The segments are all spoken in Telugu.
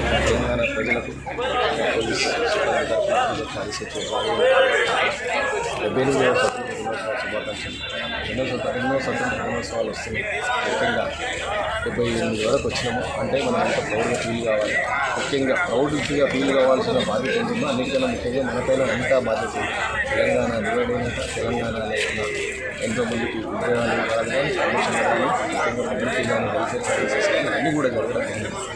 తెలంగాణ ప్రజలకు పోలీస్ డెబ్బై ఎనిమిది స్వతంత్ర దినోత్సవ శుభాకాంక్షలు ఎన్నో ఎన్నో స్వతంత్ర దినోత్సవాలు వస్తున్నాయి ముఖ్యంగా డెబ్బై ఎనిమిది వరకు వచ్చినాము. అంటే మనం అంత ప్రౌడ్గా ఫీల్ కావాలి. ముఖ్యంగా ప్రౌడ్గా ఫీల్ కావాల్సిన బాధ్యత ఉంటుందో? అన్నిటికన్నా ముఖ్యంగా మనపైన అంతా బాధ్యత తెలంగాణ డివైడ్ అయిన తెలంగాణలో ఉన్న ఎంతోమందికి ఉద్యోగాలు ఇవ్వాలి కానీ వెల్ఫేర్ సర్వీసెస్ కానీ అన్నీ కూడా జరగడం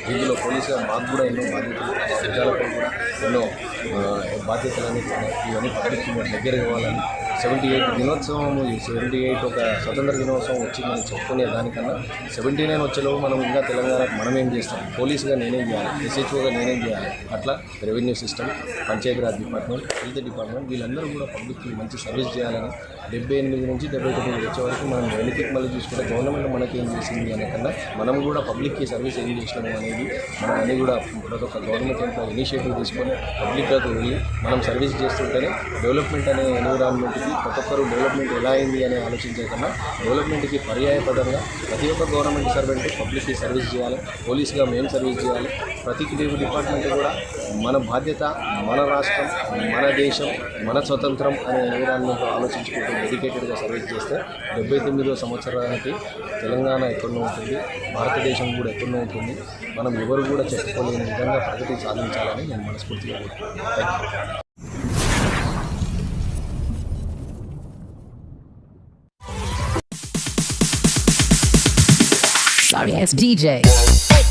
ఇందులో పోలీసుగా మాకు కూడా ఎన్నో బాధ్యతలు ప్రజలపై కూడా ఎన్నో ఆ, బాధ్యతలని ఇవన్నీ పబ్లిక్ దగ్గర ఇవ్వాలని సెవెంటీ ఎయిట్ దినోత్సవం సెవెంటీ ఎయిట్ ఒక స్వతంత్ర దినోత్సవం వచ్చిందని చెప్పుకునే దానికన్నా సెవెంటీ నైన్ వచ్చేలోపు మనం ఇంకా తెలంగాణకు మనం ఏం చేస్తాం? పోలీసుగా నేనేం చేయాలి? ఎస్హెచ్ఓగా నేనేం చేయాలి? అట్లా revenue system Panchayati Raj department health department వీళ్ళందరూ కూడా పబ్లిక్కి మంచి సర్వీస్ చేయాలని డెబ్బై ఎనిమిది నుంచి డెబ్బై తొమ్మిది వచ్చే వరకు మనం వెనక్కి మళ్ళీ చూసుకుంటే గవర్నమెంట్ మనకి ఏం చేసింది అనే కన్నా మనం కూడా పబ్లిక్కి సర్వీస్ ఏం చేసినాము అనేది మనం అన్ని కూడా ప్రతి ఒక్క గవర్నమెంట్ ఎంతో ఇనిషియేటివ్ తీసుకొని పబ్లిక్లోకి వెళ్ళి మనం సర్వీస్ చేస్తుంటేనే డెవలప్మెంట్ అనే ఎన్విరాన్మెంట్కి ప్రతి ఒక్కరు డెవలప్మెంట్ ఎలా అయింది అని ఆలోచించే కన్నా డెవలప్మెంట్కి పర్యాయపదంగా ప్రతి ఒక్క గవర్నమెంట్ సర్వెంట్ పబ్లిక్కి సర్వీస్ చేయాలి పోలీస్గా మేము సర్వీస్ చేయాలి. ప్రతి డిపార్ట్మెంట్ కూడా మన బాధ్యత మన రాష్ట్రం మన దేశం మన స్వతంత్రం అనే ఎన్విరాన్మెంట్ ఆలోచించుకుంటూ డెడికేటెడ్గా సర్వీస్ చేస్తే డెబ్బై తొమ్మిదో సంవత్సరానికి తెలంగాణ ఎక్కడో ఉంటుంది భారతదేశం కూడా ఎక్కడో ఉంటుంది. మనం ఎవరు కూడా చెప్పుకోలేని విధంగా ప్రగతి సాధించాలని నేను మనస్ఫూర్తిగా కోరుకుంటున్నాను. Sorry ass DJ.